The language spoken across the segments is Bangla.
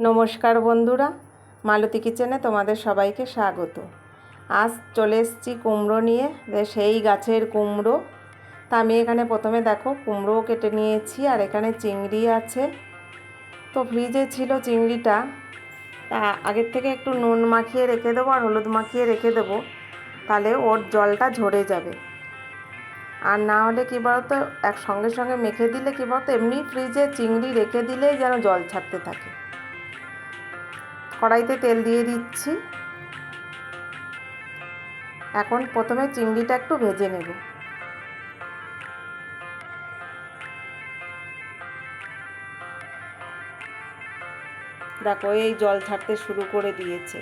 নমস্কার বন্ধুরা, মালতী কিচেনে তোমাদের সবাইকে স্বাগত। আজ চলে এসেছি কুমড়ো নিয়ে সেই গাছের কুমড়ো। তা আমি এখানে প্রথমে দেখো, কুমড়োও কেটে নিয়েছি আর এখানে চিংড়ি আছে। তো ফ্রিজে ছিল চিংড়িটা, তা আগের থেকে একটু নুন মাখিয়ে রেখে দেবো আর হলুদ মাখিয়ে রেখে দেবো, তাহলে ওর জলটা ঝরে যাবে। আর না হলে কী বলতো এক সঙ্গে সঙ্গে মেখে দিলে কী বলতো, এমনি ফ্রিজে চিংড়ি রেখে দিলেই যেন জল ছাড়তে থাকে। কড়াইতে তেল দিয়ে দিচ্ছি। এখন প্রথমে চিংড়িটা একটু ভেজে নেব। দেখো, এই জল ছাড়তে শুরু করে দিয়েছে।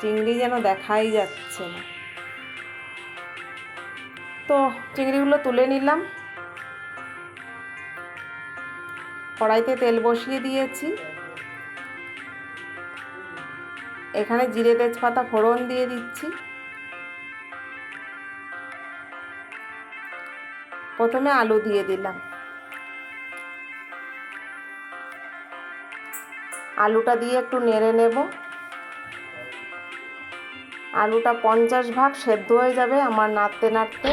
চিংড়ি যেন দেখাই যাচ্ছে না। তো, চিংড়িগুলো তুলে নিলাম। কড়াইতে তেল বসিয়ে দিয়েছি। এখানে জিরে তেজপাতা ফোড়ন দিয়ে দিচ্ছি। প্রথমে আলু দিয়ে দিলাম। আলুটা দিয়ে একটু নেড়ে নেব। আলুটা পঞ্চাশ ভাগ সেদ্ধ হয়ে যাবে আমার নাড়তে নাড়তে,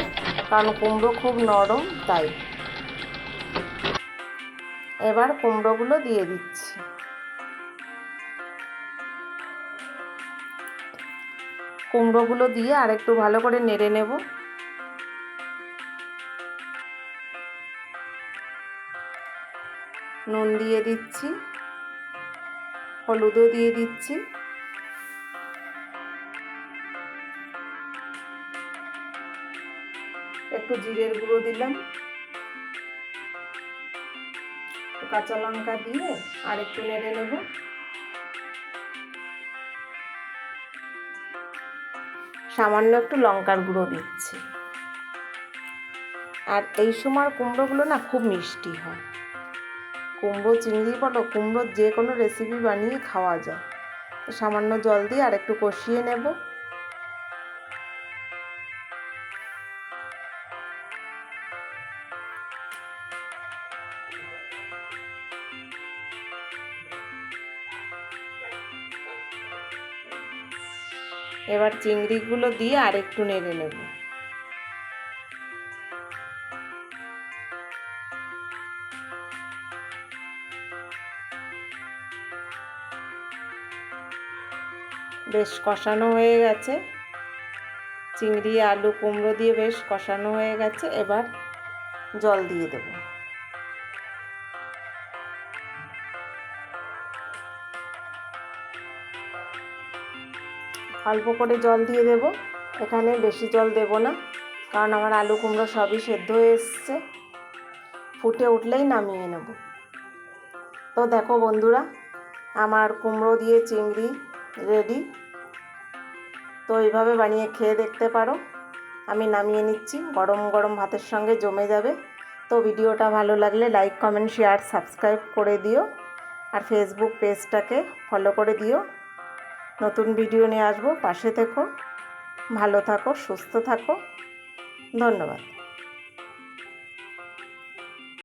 কারণ কুমড়ো খুব নরম, তাই। এবার কুমড়োগুলো দিয়ে দিচ্ছি। কুমড়োগুলো দিয়ে আর একটু ভালো করে নেড়ে নেব। নুন দিয়ে দিচ্ছি, হলুদও দিয়ে দিচ্ছি। একটু জিরের গুঁড়ো দিলাম। কাঁচা লঙ্কা দিয়ে আর একটু নেড়ে নেব। সামান্য একটু লঙ্কার গুঁড়ো দিচ্ছি। আর এই সময় কুমড়োগুলো না খুব মিষ্টি হয়। কুমড়ো, চিংড়ি বলো, কুমড়োর যে কোনো রেসিপি বানিয়ে খাওয়া যায়। সামান্য জল দিয়ে আর একটু কষিয়ে নেব। এবার চিংড়িগুলো দিয়ে আর একটু নেড়ে নেব। বেশ কষানো হয়ে গেছে। চিংড়ি, আলু, কুমড়ো দিয়ে বেশ কষানো হয়ে গেছে। এবার জল দিয়ে দেব। অল্প করে জল দিয়ে দেব। এখানে বেশি জল দেব না, কারণ আমার আলু কুমড়ো সবই সেদ্ধ হয়ে এসছে। ফুটে উঠলেই নামিয়ে নেব। তো দেখো বন্ধুরা, আমার কুমড়ো দিয়ে চিংড়ি রেডি। তো এইভাবে বানিয়ে খেয়ে দেখতে পারো। আমি নামিয়ে নিচ্ছি, গরম গরম ভাতের সঙ্গে জমে যাবে। তো ভিডিওটা ভালো লাগলে লাইক, কমেন্ট, শেয়ার, সাবস্ক্রাইব করে দিও। আর ফেসবুক পেজটাকে ফলো করে দিও। নতুন ভিডিও নিয়ে আসব। পাশে থেকো ভালো থাকো সুস্থ থাকো। ধন্যবাদ।